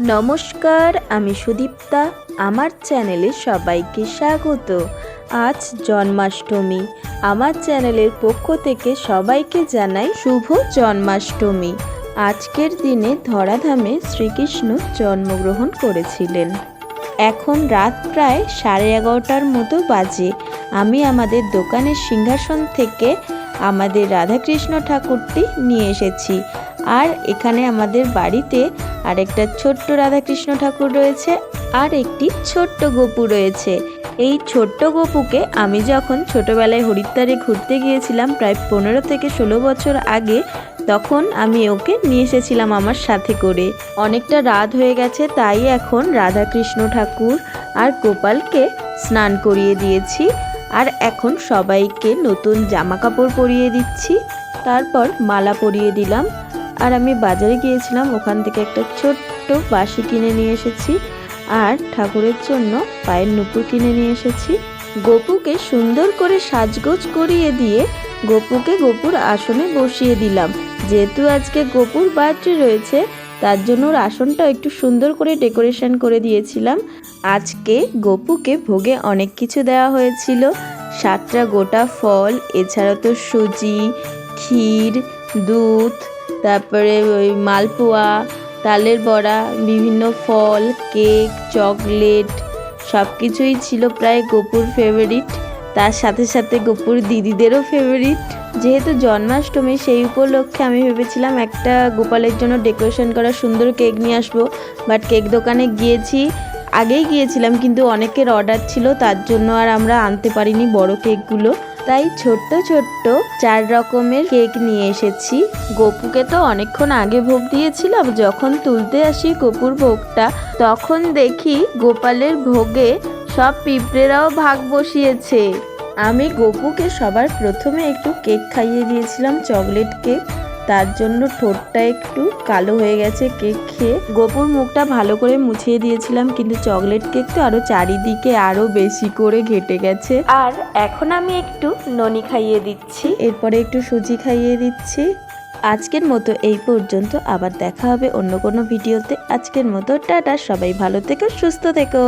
নমস্কার, আমি সুদীপ্তা। আমার চ্যানেলে সবাইকে স্বাগত। আজ জন্মাষ্টমী। আমার চ্যানেলের পক্ষ থেকে সবাইকে জানাই শুভ জন্মাষ্টমী। আজকের দিনে ধরাধামে শ্রীকৃষ্ণ জন্মগ্রহণ করেছিলেন। এখন রাত প্রায় সাড়ে এগারোটার মতো বাজে। আমি আমাদের দোকানের সিংহাসন থেকে আমাদের রাধাকৃষ্ণ ঠাকুরটি নিয়ে এসেছি। আর এখানে আমাদের বাড়িতে আরেকটা ছোট্ট রাধাকৃষ্ণ ঠাকুর রয়েছে, আর একটি ছোট্ট গপু রয়েছে। এই ছোট্ট গপুকে আমি যখন ছোটবেলায় হরিদ্বারে ঘুরতে গিয়েছিলাম প্রায় পনেরো থেকে ষোলো বছর আগে, তখন আমি ওকে নিয়ে এসেছিলাম আমার সাথে করে। অনেকটা রাত হয়ে গেছে, তাই এখন রাধাকৃষ্ণ ঠাকুর আর গোপালকে স্নান করিয়ে দিয়েছি। আর এখন সবাইকে নতুন জামা কাপড় পরিয়ে দিচ্ছি, তারপর মালা পরিয়ে দিলাম। আর আমি বাজারে গিয়েছিলাম, ওখান থেকে একটা ছোট্ট বাঁশি কিনে নিয়ে এসেছি আর ঠাকুরের জন্য পায়ের নুপুর কিনে নিয়ে এসেছি। গপুকে সুন্দর করে সাজগোজ করিয়ে দিয়ে গপুকে গপুর আসনে বসিয়ে দিলাম। যেহেতু আজকে গপুর বার্থডে রয়েছে, তার জন্য ওর আসনটা একটু সুন্দর করে ডেকোরেশন করে দিয়েছিলাম। আজকে গপুকে ভোগে অনেক কিছু দেওয়া হয়েছিল। সাতটা গোটা ফল, এছাড়া তো সুজি, ক্ষীর, দুধ তারপরে ওই মালপোয়া, তালের বড়া, বিভিন্ন ফল, কেক, চকলেট সব কিছুই ছিল প্রায় গোপুর ফেভারিট তার সাথে সাথে গোপুর দিদিদেরও ফেভারিট যেহেতু জন্মাষ্টমী, সেই উপলক্ষে আমি ভেবেছিলাম একটা গোপালের জন্য ডেকোরেশন করা সুন্দর কেক নিয়ে আসব। বাট কেক দোকানে গিয়েছি, আগেই গিয়েছিলাম, কিন্তু অনেকের অর্ডার ছিল, তার জন্য আর আমরা আনতে পারিনি বড় কেকগুলো। তাই ছোট্ট ছোট্ট চার রকমের কেক নিয়ে এসেছি। গপুকে তো অনেকক্ষণ আগে ভোগ দিয়েছিলাম, যখন তুলতে আসি গপুর ভোগটা, তখন দেখি গোপালের ভোগে সব পিঁপড়েরাও ভাগ বসিয়েছে। আমি গপুকে সবার প্রথমে একটু কেক খাইয়ে দিয়েছিলাম, চকলেট কেক। তার জন্য ঠোঁটটা একটু কালো হয়ে গেছে কেক খেয়ে। গোপুর মুখটা ভালো করে মুছিয়ে দিয়েছিলাম কিন্তু চকলেট কেক তো আরও চারিদিকে আরও বেশি করে ঘেটে গেছে। আর এখন আমি একটু ননি খাইয়ে দিচ্ছি। এরপরে একটু সুজি খাইয়ে দিচ্ছি। আজকের মতো এই পর্যন্ত আবার দেখা হবে অন্য কোনো ভিডিওতে। আজকের মতো টাটা সবাই ভালো থেকো সুস্থ থেকো।